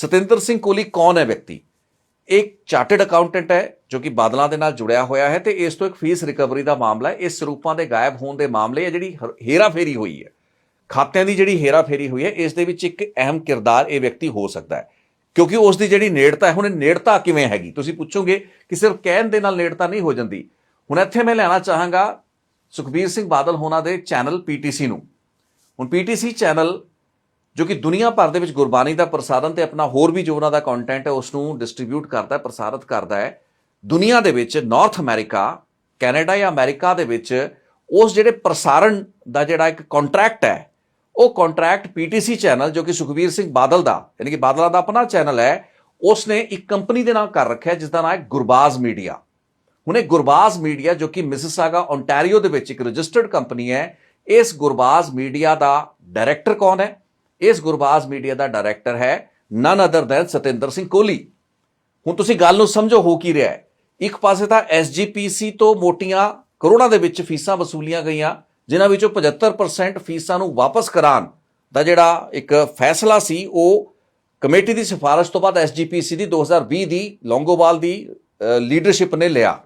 ਸਤਿੰਦਰ ਸਿੰਘ ਕੋਹਲੀ ਕੌਣ ਹੈ ਵਿਅਕਤੀ? ਇੱਕ ਚਾਰਟਰਡ ਅਕਾਊਂਟੈਂਟ ਹੈ, ਜੋ ਕਿ ਬਾਦਲਾਂ ਦੇ ਨਾਲ ਜੁੜਿਆ ਹੋਇਆ ਹੈ ਤੇ ਇਸ ਤੋਂ ਇੱਕ ਫੀਸ ਰਿਕਵਰੀ ਦਾ ਮਾਮਲਾ ਹੈ। ਇਸ ਸਰੂਪਾਂ ਦੇ ਗਾਇਬ ਹੋਣ ਦੇ ਮਾਮਲੇ ਹੈ ਜਿਹੜੀ ਹਰ- ਹੇਰਾਫੇਰੀ ਹੋਈ ਹੈ। ਖਾਤਿਆਂ ਦੀ ਜਿਹੜੀ ਹੇਰਾਫੇਰੀ ਹੋਈ ਹੈ, ਇਸ ਦੇ ਵਿੱਚ ਇੱਕ ਅਹਿਮ ਕਿਰਦਾਰ ਇਹ ਵਿਅਕਤੀ ਹੋ ਸਕਦਾ ਹੈ। ਕਿਉਂਕਿ ਉਸ ਦੀ ਜਿਹੜੀ ਨੇੜਤਾ ਹੈ, ਹੁਣ ਇਹ ਨੇੜਤਾ ਕਿਵੇਂ ਹੈਗੀ? ਤੁਸੀਂ ਪੁੱਛੋਗੇ ਕਿ ਸਿਰਫ ਕਹਿਣ ਦੇ ਨਾਲ ਨੇੜਤਾ ਨਹੀਂ ਹੋ ਜਾਂਦੀ। ਹੁਣ ਇੱਥੇ ਮੈਂ ਲੈਣਾ ਚਾਹਾਂਗਾ ਸੁਖਬੀਰ ਸਿੰਘ ਬਾਦਲ ਹੋਣਾ ਦੇ ਚੈਨਲ ਪੀਟੀਸੀ ਨੂੰ। ਹੁਣ ਪੀਟੀਸੀ ਚੈਨਲ ਜੋ ਕਿ ਦੁਨੀਆ ਭਰ ਦੇ ਵਿੱਚ ਗੁਰਬਾਣੀ ਦਾ ਪ੍ਰਸਾਰਣ ਤੇ ਆਪਣਾ ਹੋਰ ਵੀ ਜੋ ਉਹਨਾਂ ਦਾ ਕੰਟੈਂਟ ਹੈ ਉਸ ਨੂੰ ਡਿਸਟ੍ਰੀਬਿਊਟ ਕਰਦਾ ਹੈ, ਪ੍ਰਸਾਰਿਤ ਕਰਦਾ ਹੈ। ਦੁਨੀਆ ਦੇ ਵਿੱਚ ਨਾਰਥ ਅਮਰੀਕਾ ਕੈਨੇਡਾ ਜਾਂ ਅਮਰੀਕਾ ਦੇ ਵਿੱਚ ਉਸ ਜਿਹੜੇ ਪ੍ਰਸਾਰਣ ਦਾ ਜਿਹੜਾ ਇੱਕ ਕੰਟਰੈਕਟ ਹੈ, ਉਹ ਕੰਟਰੈਕਟ ਪੀਟੀਸੀ ਚੈਨਲ ਜੋ ਕਿ ਸੁਖਬੀਰ ਸਿੰਘ ਬਾਦਲ ਦਾ, ਯਾਨੀ ਕਿ ਬਾਦਲਾਂ ਦਾ ਆਪਣਾ ਚੈਨਲ ਹੈ ਉਸ ਨੇ ਇੱਕ ਕੰਪਨੀ ਦੇ ਨਾਲ ਕਰ ਰੱਖਿਆ, ਜਿਸ ਦਾ ਨਾਮ ਹੈ ਗੁਰਬਾਜ਼ ਮੀਡੀਆ। ਹੁਣੇ ਗੁਰਬਾਜ਼ ਮੀਡੀਆ ਜੋ ਕਿ ਮਿਸਿਸਾਗਾ ਓਨਟਾਰੀਓ ਦੇ ਵਿੱਚ ਇੱਕ ਰਜਿਸਟਰਡ ਕੰਪਨੀ ਹੈ, ਇਸ ਗੁਰਬਾਜ਼ ਮੀਡੀਆ ਦਾ ਡਾਇਰੈਕਟਰ ਕੌਣ ਹੈ? ਇਸ ਗੁਰਬਾਜ਼ ਮੀਡੀਆ ਦਾ ਡਾਇਰੈਕਟਰ ਹੈ none other than Satinder Singh Kohli. ਹੁਣ ਤੁਸੀਂ ਗੱਲ ਨੂੰ ਸਮਝੋ, ਹੋ ਕੀ ਰਿਹਾ ਹੈ? ਇੱਕ ਪਾਸੇ ਤਾਂ ਐਸਜੀਪੀਸੀ ਤੋਂ ਮੋਟੀਆਂ ਕਰੋੜਾਂ ਦੇ ਵਿੱਚ ਫੀਸਾਂ ਵਸੂਲੀਆਂ ਗਈਆਂ, ਜਿਨ੍ਹਾਂ ਵਿੱਚੋਂ 75% ਫੀਸਾਂ ਨੂੰ ਵਾਪਸ ਕਰਾਉਣ ਦਾ ਜਿਹੜਾ ਇੱਕ ਫੈਸਲਾ ਸੀ, ਉਹ ਕਮੇਟੀ ਦੀ ਸਿਫਾਰਿਸ਼ ਤੋਂ ਬਾਅਦ ਐਸਜੀਪੀਸੀ ਦੀ 2020 ਦੀ ਲੌਂਗੋਵਾਲ ਦੀ ਲੀਡਰਸ਼ਿਪ ਨੇ ਲਿਆ।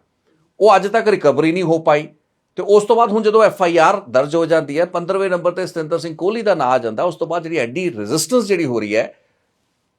ਉਹ ਅੱਜ ਤੱਕ ਰਿਕਵਰੀ ਨਹੀਂ ਹੋ ਪਾਈ। ਤੇ ਉਸ ਤੋਂ ਬਾਅਦ ਹੁਣ ਜਦੋਂ ਐਫ ਆਈ ਆਰ ਦਰਜ ਹੋ ਜਾਂਦੀ ਹੈ 15ਵੇਂ ਨੰਬਰ ਤੇ ਸਤਿੰਦਰ ਸਿੰਘ ਕੋਹਲੀ ਦਾ ਨਾਂ ਆ ਜਾਂਦਾ, ਉਸ ਤੋਂ ਬਾਅਦ ਜਿਹੜੀ ਐਡੀ ਰੈਜ਼ਿਸਟੈਂਸ ਜਿਹੜੀ ਹੋ ਰਹੀ ਹੈ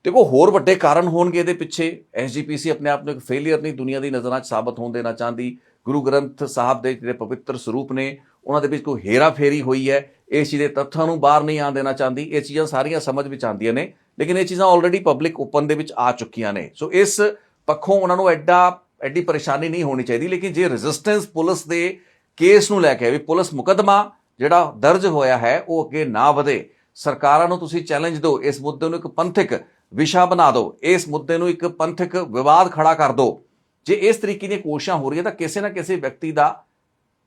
ਦੇਖੋ ਹੋਰ ਵੱਡੇ ਕਾਰਨ ਹੋਣਗੇ ਇਹਦੇ ਪਿੱਛੇ। ਐਸਜੀਪੀਸੀ ਆਪਣੇ ਆਪ ਨੂੰ ਇੱਕ ਫੇਲਿਅਰ ਨਹੀਂ, ਦੁਨੀਆ ਦੀ ਨਜ਼ਰਾਂ 'ਚ ਸਾਬਤ ਹੋਣ ਦੇਣਾ ਚਾਹੁੰਦੀ। ਗੁਰੂ ਗ੍ਰੰਥ ਸਾਹਿਬ ਦੇ ਜਿਹੜੇ ਪਵਿੱਤਰ ਸਰੂਪ ਨੇ, ਉਹਨਾਂ ਦੇ ਵਿੱਚ ਕੋਈ ਹੇਰਾ ਫੇਰੀ ਹੋਈ ਹੈ। ਇਸ ਚੀਜ਼ ਦੇ ਤੱਥਾਂ ਨੂੰ ਬਾਹਰ ਨਹੀਂ ਆਉਣ ਦੇਣਾ ਚਾਹੁੰਦੀ। ਇਹ ਚੀਜ਼ਾਂ ਸਾਰੀਆਂ ਸਮਝ ਵਿੱਚ ਆਉਂਦੀਆਂ ਨੇ, ਲੇਕਿਨ ਇਹ ਚੀਜ਼ਾਂ ਆਲਰੇਡੀ ਪਬਲਿਕ ਓਪਨ ਦੇ ਵਿੱਚ ਆ ਚੁੱਕੀਆਂ ਨੇ। ਸੋ ਇਸ ਪੱਖੋਂ ਉਹਨਾਂ ਨੂੰ ਐਡਾ, ਐਡੀ ਪਰੇਸ਼ਾਨੀ ਨਹੀਂ ਹੋਣੀ ਚਾਹੀਦੀ, ਲੇਕਿਨ ਜੇ ਰੈਜ਼ਿਸਟੈਂਸ ਪੁਲਿਸ ਦੇ ਕੇਸ ਨੂੰ ਲੈ ਕੇ ਵੀ ਪੁਲਿਸ ਮੁਕੱਦਮਾ ਜਿਹੜਾ ਦਰਜ ਹੋਇਆ ਹੈ, ਉਹ ਅੱਗੇ ਨਾ ਵਧੇ। ਸਰਕਾਰਾਂ ਨੂੰ ਤੁਸੀਂ ਚੈਲੰਜ ਦਿਓ, ਇਸ ਮੁੱਦੇ ਨੂੰ ਇੱਕ ਪੰਥਕ ਵਿਸ਼ਾ ਬਣਾ ਦਿਓ, ਇਸ ਮੁੱਦੇ ਨੂੰ ਇੱਕ ਪੰਥਕ ਵਿਵਾਦ ਖੜਾ ਕਰ ਦਿਓ। ਜੇ ਇਸ ਤਰੀਕੇ ਦੀਆਂ ਕੋਸ਼ਿਸ਼ਾਂ ਹੋ ਰਹੀਆਂ ਤਾਂ ਕਿਸੇ ਨਾ ਕਿਸੇ ਵਿਅਕਤੀ ਦਾ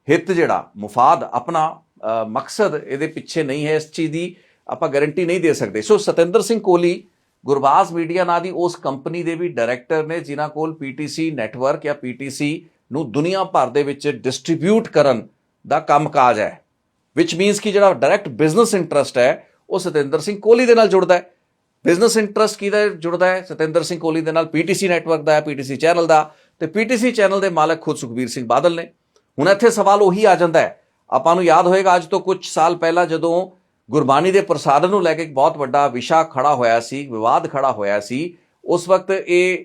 ਹਿੱਤ ਜਿਹੜਾ, ਮੁਫਾਦ ਆਪਣਾ ਮਕਸਦ ਇਹਦੇ ਪਿੱਛੇ ਨਹੀਂ ਹੈ, ਇਸ ਚੀਜ਼ ਦੀ ਆਪਾਂ ਗਾਰੰਟੀ ਨਹੀਂ ਦੇ ਸਕਦੇ। ਸੋ ਸਤਿੰਦਰ ਸਿੰਘ ਕੋਹਲੀ, ਗੁਰਬਾਜ਼ ਮੀਡੀਆ ਨਾਂ ਦੀ ਉਸ ਕੰਪਨੀ ਦੇ ਵੀ ਡਾਇਰੈਕਟਰ ਨੇ, ਜਿਨ੍ਹਾਂ ਕੋਲ ਪੀਟੀਸੀ ਨੈਟਵਰਕ ਜਾਂ ਪੀਟੀਸੀ ਨੂੰ ਦੁਨੀਆ ਭਰ ਦੇ ਵਿੱਚ ਡਿਸਟ੍ਰੀਬਿਊਟ ਕਰਨ ਦਾ ਕੰਮਕਾਜ ਹੈ। ਵਿਚ ਮੀਨਸ ਕਿ ਜਿਹੜਾ ਡਾਇਰੈਕਟ ਬਿਜ਼ਨਸ ਇੰਟਰਸਟ ਹੈ, ਉਹ ਸਤਿੰਦਰ ਸਿੰਘ ਕੋਹਲੀ ਦੇ ਨਾਲ ਜੁੜਦਾ ਹੈ। ਬਿਜ਼ਨਸ ਇੰਟਰਸਟ ਕਿਹਦਾ ਜੁੜਦਾ ਹੈ? ਸਤਿੰਦਰ ਸਿੰਘ ਕੋਹਲੀ ਦੇ ਨਾਲ ਪੀਟੀਸੀ ਨੈਟਵਰਕ ਦਾ ਹੈ ਪੀਟੀਸੀ ਚੈਨਲ ਦਾ। ਤੇ ਪੀਟੀਸੀ ਚੈਨਲ ਦੇ ਮਾਲਕ ਖੁਦ ਸੁਖਬੀਰ ਸਿੰਘ ਬਾਦਲ ਨੇ। ਹੁਣ ਇੱਥੇ ਸਵਾਲ ਉਹੀ ਆ ਜਾਂਦਾ ਹੈ। ਆਪਾਂ ਨੂੰ ਯਾਦ ਹੋਏਗਾ ਅੱਜ ਤੋਂ ਕੁਝ ਸਾਲ ਪਹਿਲਾਂ ਜਦੋਂ ਗੁਰਬਾਣੀ ਦੇ ਪ੍ਰਸਾਰਣ ਨੂੰ ਲੈ ਕੇ ਇੱਕ ਬਹੁਤ ਵੱਡਾ ਵਿਸ਼ਾ ਖੜਾ ਹੋਇਆ ਸੀ, ਵਿਵਾਦ ਖੜਾ ਹੋਇਆ ਸੀ, ਉਸ ਵਕਤ ਇਹ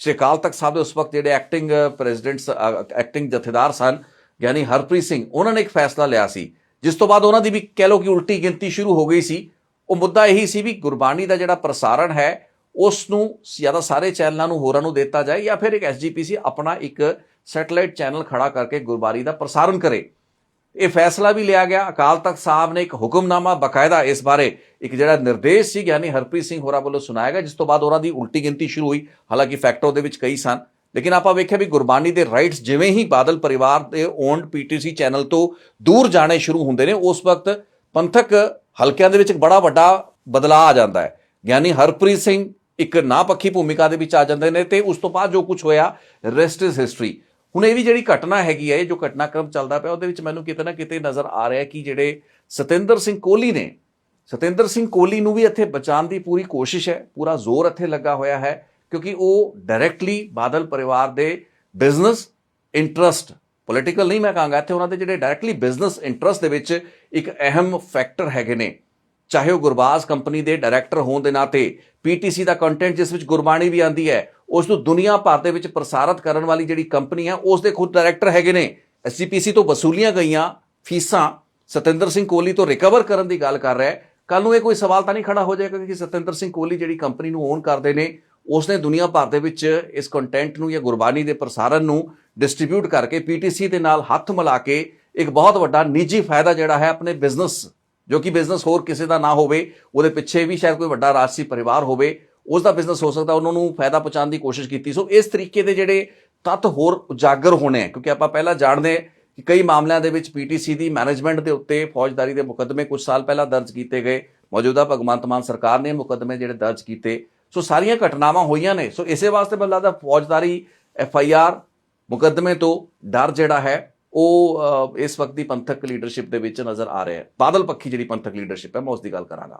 ਸ਼੍ਰੀ ਅਕਾਲ ਤਖਤ ਸਾਹਿਬ ਦੇ ਉਸ ਵਕਤ ਜਿਹੜੇ ਐਕਟਿੰਗ ਪ੍ਰੈਜ਼ੀਡੈਂਟਸ ਐਕਟਿੰਗ ਜਥੇਦਾਰ ਸਨ ਯਾਨੀ ਹਰਪ੍ਰੀਤ ਸਿੰਘ, ਉਹਨਾਂ ਨੇ ਇੱਕ ਫੈਸਲਾ ਲਿਆ ਸੀ, ਜਿਸ ਤੋਂ ਬਾਅਦ ਉਹਨਾਂ ਦੀ ਵੀ ਕਹਿ ਲਓ ਕਿ ਉਲਟੀ ਗਿਣਤੀ ਸ਼ੁਰੂ ਹੋ ਗਈ ਸੀ। ਉਹ ਮੁੱਦਾ ਇਹੀ ਸੀ ਵੀ ਗੁਰਬਾਣੀ ਦਾ ਜਿਹੜਾ ਪ੍ਰਸਾਰਣ ਹੈ ਉਸ ਨੂੰ ਜ਼ਿਆਦਾ ਸਾਰੇ ਚੈਨਲਾਂ ਨੂੰ, ਹੋਰਾਂ ਨੂੰ ਦਿੱਤਾ ਜਾਏ ਜਾਂ ਫਿਰ ਇੱਕ ਐਸਜੀਪੀਸੀ ਆਪਣਾ ਇੱਕ ਸੈਟੇਲਾਈਟ ਚੈਨਲ ਖੜਾ ਕਰਕੇ ਗੁਰਬਾਣੀ ਦਾ ਪ੍ਰਸਾਰਣ ਕਰੇ। ਇਹ ਫੈਸਲਾ ਵੀ ਲਿਆ ਗਿਆ। ਅਕਾਲ ਤਖਤ ਸਾਹਿਬ ਨੇ ਇੱਕ ਹੁਕਮਨਾਮਾ ਬਕਾਇਦਾ ਇਸ ਬਾਰੇ ਇੱਕ ਜਿਹੜਾ ਨਿਰਦੇਸ਼ ਸੀ, ਯਾਨੀ ਹਰਪ੍ਰੀਤ ਸਿੰਘ ਹੋਰਾਂ ਵੱਲੋਂ ਸੁਣਾਇਆ ਗਿਆ, ਜਿਸ ਤੋਂ ਬਾਅਦ ਉਹਨਾਂ ਦੀ ਉਲਟੀ ਗਿਣਤੀ ਸ਼ੁਰੂ ਹੋਈ। ਹਾਲਾਂਕਿ ਫੈਕਟੋ ਦੇ ਵਿੱਚ ਕਈ ਸਨ। ਲੇਕਿਨ ਆਪਾਂ ਵੇਖਿਆ ਵੀ ਗੁਰਬਾਣੀ ਦੇ ਰਾਈਟਸ ਜਿਵੇਂ ਹੀ ਬਾਦਲ ਪਰਿਵਾਰ ਦੇ ਓਨਡ ਪੀਟੀਸੀ ਚੈਨਲ ਤੋਂ ਦੂਰ ਜਾਣੇ ਸ਼ੁਰੂ ਹੁੰਦੇ ਨੇ, ਉਸ ਵਕਤ ਪੰਥਕ ਹਲਕਿਆਂ ਦੇ ਵਿੱਚ ਇੱਕ ਬੜਾ ਵੱਡਾ ਬਦਲਾਅ ਆ ਜਾਂਦਾ ਹੈ। ਯਾਨੀ ਹਰਪ੍ਰੀਤ ਸਿੰਘ ਇੱਕ ਨਾਪੱਖੀ ਭੂਮਿਕਾ ਦੇ ਵਿੱਚ ਆ ਜਾਂਦੇ ਨੇ ਤੇ ਉਸ ਤੋਂ ਬਾਅਦ ਜੋ ਕੁਝ ਹੋਇਆ ਰੈਸਟ ਇਜ਼ ਹਿਸਟਰੀ ਹੁਣ ਇਹ ਵੀ ਜਿਹੜੀ ਘਟਨਾ ਹੈਗੀ ਹੈ ਇਹ ਜੋ ਘਟਨਾਕ੍ਰਮ ਚੱਲਦਾ ਪਿਆ, ਉਹਦੇ ਵਿੱਚ ਮੈਨੂੰ ਕਿਤੇ ਨਾ ਕਿਤੇ ਨਜ਼ਰ ਆ ਰਿਹਾ ਕਿ ਜਿਹੜੇ ਸਤਿੰਦਰ ਸਿੰਘ ਕੋਹਲੀ ਨੇ, ਸਤਿੰਦਰ ਸਿੰਘ ਕੋਹਲੀ ਨੂੰ ਵੀ ਇੱਥੇ ਬਚਾਉਣ ਦੀ ਪੂਰੀ ਕੋਸ਼ਿਸ਼ ਹੈ, ਪੂਰਾ ਜ਼ੋਰ ਇੱਥੇ ਲੱਗਾ ਹੋਇਆ ਹੈ, ਕਿਉਂਕਿ ਉਹ ਡਾਇਰੈਕਟਲੀ ਬਾਦਲ ਪਰਿਵਾਰ ਦੇ ਬਿਜ਼ਨਸ ਇੰਟਰਸਟ ਪੋਲੀਟੀਕਲ ਨਹੀਂ ਮੈਂ ਕਹਾਂਗਾ, ਇੱਥੇ ਉਹਨਾਂ ਦੇ ਜਿਹੜੇ ਡਾਇਰੈਕਟਲੀ ਬਿਜ਼ਨਸ ਇੰਟਰਸਟ ਦੇ ਵਿੱਚ ਇੱਕ ਅਹਿਮ ਫੈਕਟਰ ਹੈਗੇ ਨੇ। ਚਾਹੇ ਉਹ ਗੁਰਬਾਜ਼ ਕੰਪਨੀ ਦੇ ਡਾਇਰੈਕਟਰ ਹੋਣ ਦੇ ਨਾਤੇ ਪੀਟੀਸੀ ਦਾ ਕੰਟੈਂਟ ਜਿਸ ਵਿੱਚ ਗੁਰਬਾਣੀ ਵੀ ਆਂਦੀ ਹੈ ਉਸ ਨੂੰ ਦੁਨੀਆ ਭਰ ਦੇ ਵਿੱਚ ਪ੍ਰਸਾਰਿਤ ਕਰਨ ਵਾਲੀ ਜਿਹੜੀ ਕੰਪਨੀ ਹੈ, ਉਸ ਦੇ ਖੁਦ ਡਾਇਰੈਕਟਰ ਹੈਗੇ ਨੇ। ਐਸਜੀਪੀਸੀ ਤੋਂ ਵਸੂਲੀਆਂ ਗਈਆਂ ਫੀਸਾਂ ਸਤਿੰਦਰ ਸਿੰਘ ਕੋਹਲੀ ਤੋਂ ਰਿਕਵਰ ਕਰਨ ਦੀ ਗੱਲ ਕਰ ਰਿਹਾ ਹੈ। ਕੱਲ ਨੂੰ ਇਹ ਕੋਈ ਸਵਾਲ ਤਾਂ ਨਹੀਂ ਖੜਾ ਹੋ ਜਾਏਗਾ ਕਿ ਸਤਿੰਦਰ ਸਿੰਘ ਕੋਹਲੀ ਜਿਹੜੀ ਕੰਪਨੀ ਨੂੰ ਓਨ ਕਰਦੇ ਨੇ ਉਸਨੇ ਦੁਨੀਆ ਭਰ ਦੇ ਵਿੱਚ ਇਸ ਕੰਟੈਂਟ ਨੂੰ ਜਾਂ ਗੁਰਬਾਣੀ ਦੇ ਪ੍ਰਸਾਰਣ ਨੂੰ ਡਿਸਟ੍ਰੀਬਿਊਟ ਕਰਕੇ ਪੀਟੀਸੀ ਦੇ ਨਾਲ ਹੱਥ ਮਿਲਾ ਕੇ ਇੱਕ ਬਹੁਤ ਵੱਡਾ ਨਿੱਜੀ ਫਾਇਦਾ ਜਿਹੜਾ ਹੈ ਆਪਣੇ ਬਿਜ਼ਨਸ ਜੋ ਕਿ ਬਿਜ਼ਨਸ ਹੋਰ ਕਿਸੇ ਦਾ ਨਾ ਹੋਵੇ, ਉਹਦੇ ਪਿੱਛੇ ਵੀ ਸ਼ਾਇਦ ਕੋਈ ਵੱਡਾ ਰਾਜਸੀ ਪਰਿਵਾਰ ਹੋਵੇ ਉਸ ਦਾ ਬਿਜ਼ਨਸ ਹੋ ਸਕਦਾ, ਉਹਨਾਂ ਨੂੰ ਫਾਇਦਾ ਪਹੁੰਚਾਉਣ ਦੀ ਕੋਸ਼ਿਸ਼ ਕੀਤੀ। ਸੋ ਇਸ ਤਰੀਕੇ ਦੇ ਜਿਹੜੇ ਤੱਤ ਹੋਰ ਉਜਾਗਰ ਹੋਣੇ ਆ ਕਿਉਂਕਿ ਆਪਾਂ ਪਹਿਲਾਂ ਜਾਣਦੇ ਹਾਂ ਕਿ ਕਈ ਮਾਮਲਿਆਂ ਦੇ ਵਿੱਚ ਪੀਟੀਸੀ ਦੀ ਮੈਨੇਜਮੈਂਟ ਦੇ ਉੱਤੇ ਫੌਜਦਾਰੀ ਦੇ ਮੁਕੱਦਮੇ ਕੁਝ ਸਾਲ ਪਹਿਲਾਂ ਦਰਜ ਕੀਤੇ ਗਏ। ਮੌਜੂਦਾ ਭਗਵੰਤ ਮਾਨ ਸਰਕਾਰ ਨੇ ਮੁਕੱਦਮੇ ਜਿਹੜੇ ਦਰਜ ਕੀਤੇ। ਸੋ ਸਾਰੀਆਂ ਘਟਨਾਵਾਂ ਹੋਈਆਂ ਨੇ। ਸੋ ਇਸੇ ਵਾਸਤੇ ਮੈਨੂੰ ਲੱਗਦਾ ਫੌਜਦਾਰੀ ਐਫ ਆਈ ਆਰ ਮੁਕੱਦਮੇ ਤੋਂ ਡਰ ਜਿਹੜਾ ਹੈ, ਉਹ ਇਸ ਵਕਤ ਦੀ ਪੰਥਕ ਲੀਡਰਸ਼ਿਪ ਦੇ ਵਿੱਚ ਨਜ਼ਰ ਆ ਰਿਹਾ ਹੈ। ਬਾਦਲ ਪੱਖੀ ਜਿਹੜੀ ਪੰਥਕ ਲੀਡਰਸ਼ਿਪ ਹੈ, ਮੈਂ ਉਸ ਦੀ ਗੱਲ ਕਰਾਂਗਾ।